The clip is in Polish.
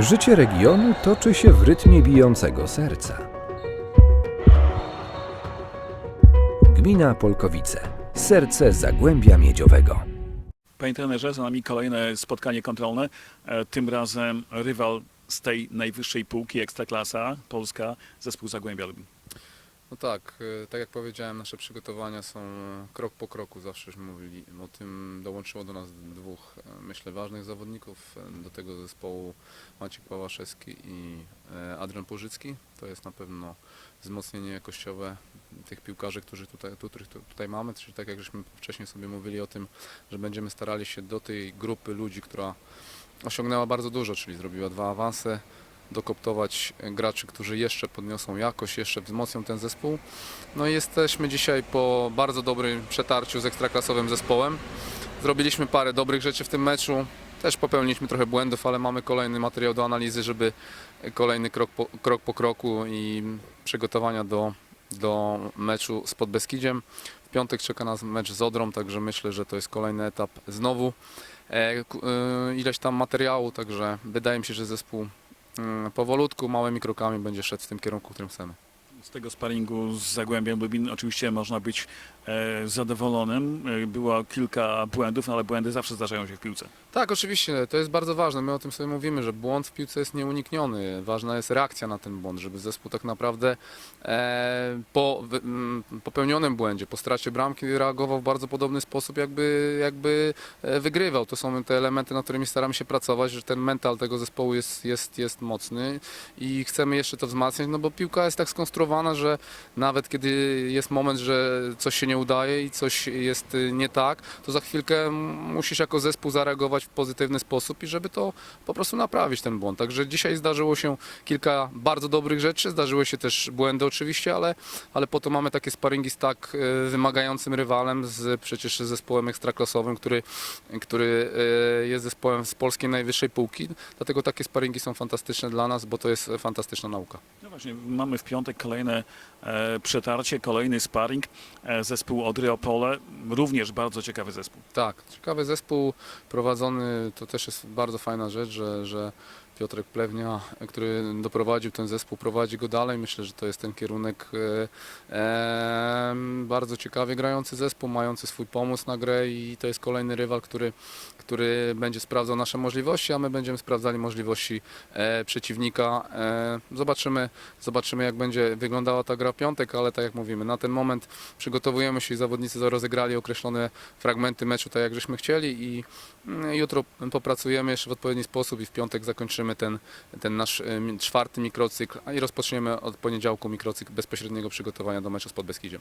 Życie regionu toczy się w rytmie bijącego serca. Gmina Polkowice. Serce Zagłębia Miedziowego. Panie trenerze, za nami kolejne spotkanie kontrolne. E, Tym razem rywal z tej najwyższej półki, Ekstraklasa Polska, zespół Zagłębia Lubin. No tak, e, tak jak powiedziałem, nasze przygotowania są e, krok po kroku, zawsześmy mówili o tym. Dołączyło do nas dwóch, e, myślę, ważnych zawodników do tego zespołu Maciek Pałaszewski i Adrian Pożycki. To jest na pewno wzmocnienie jakościowe tych piłkarzy, którzy tutaj, tu- których tu- tutaj mamy, czyli tak jak żeśmy wcześniej sobie mówili o tym, że będziemy starali się do tej grupy ludzi, która osiągnęła bardzo dużo, czyli zrobiła dwa awanse, dokoptować graczy, którzy jeszcze podniosą jakość, jeszcze wzmocnią ten zespół. No i jesteśmy dzisiaj po bardzo dobrym przetarciu z ekstraklasowym zespołem. Zrobiliśmy parę dobrych rzeczy w tym meczu. Też popełniliśmy trochę błędów, ale mamy kolejny materiał do analizy, żeby kolejny krok po, krok po kroku i przygotowania do, do meczu z Podbeskidziem. W piątek czeka nas mecz z Odrą, także myślę, że to jest kolejny etap znowu. E, e, ileś tam materiału, także wydaje mi się, że zespół powolutku, małymi krokami będzie szedł w tym kierunku, w którym chcemy. Z tego sparingu z Zagłębiem Lubin oczywiście można być e, zadowolonym. E, Było kilka błędów, no ale błędy zawsze zdarzają się w piłce. Tak, oczywiście, to jest bardzo ważne. My o tym sobie mówimy, że błąd w piłce jest nieunikniony. Ważna jest reakcja na ten błąd, żeby zespół tak naprawdę e, po m, popełnionym błędzie, po stracie bramki reagował w bardzo podobny sposób, jakby, jakby e, wygrywał. To są te elementy, nad którymi staramy się pracować, że ten mental tego zespołu jest, jest, jest mocny i chcemy jeszcze to wzmacniać, no bo piłka jest tak skonstruowana, że nawet kiedy jest moment, że coś się nie udaje i coś jest y, nie tak, to za chwilkę musisz jako zespół zareagować w pozytywny sposób i żeby to po prostu naprawić ten błąd. Także dzisiaj zdarzyło się kilka bardzo dobrych rzeczy, zdarzyły się też błędy oczywiście, ale, ale po to mamy takie sparingi z tak y, wymagającym rywalem, z przecież zespołem ekstraklasowym, który, który y, jest zespołem z polskiej najwyższej półki. Dlatego takie sparingi są fantastyczne dla nas, bo to jest fantastyczna nauka. No właśnie, mamy w piątek kolejne e, przetarcie, kolejny sparring. E, zespół Odry Opole, również bardzo ciekawy zespół. Tak, ciekawy zespół prowadzony, to też jest bardzo fajna rzecz, że, że Piotrek Plewnia, który doprowadził ten zespół, prowadzi go dalej. Myślę, że to jest ten kierunek e, bardzo ciekawie grający zespół, mający swój pomysł na grę i to jest kolejny rywal, który, który będzie sprawdzał nasze możliwości, a my będziemy sprawdzali możliwości e, przeciwnika. E, zobaczymy, zobaczymy jak będzie wyglądała ta gra piątek, ale tak jak mówimy, na ten moment przygotowujemy się i zawodnicy rozegrali określone fragmenty meczu tak jak żeśmy chcieli i mm, jutro popracujemy jeszcze w odpowiedni sposób i w piątek zakończymy ten, ten nasz em, czwarty mikrocykl i rozpoczniemy od poniedziałku mikrocykl bezpośredniego przygotowania do meczu z Podbeskidziem.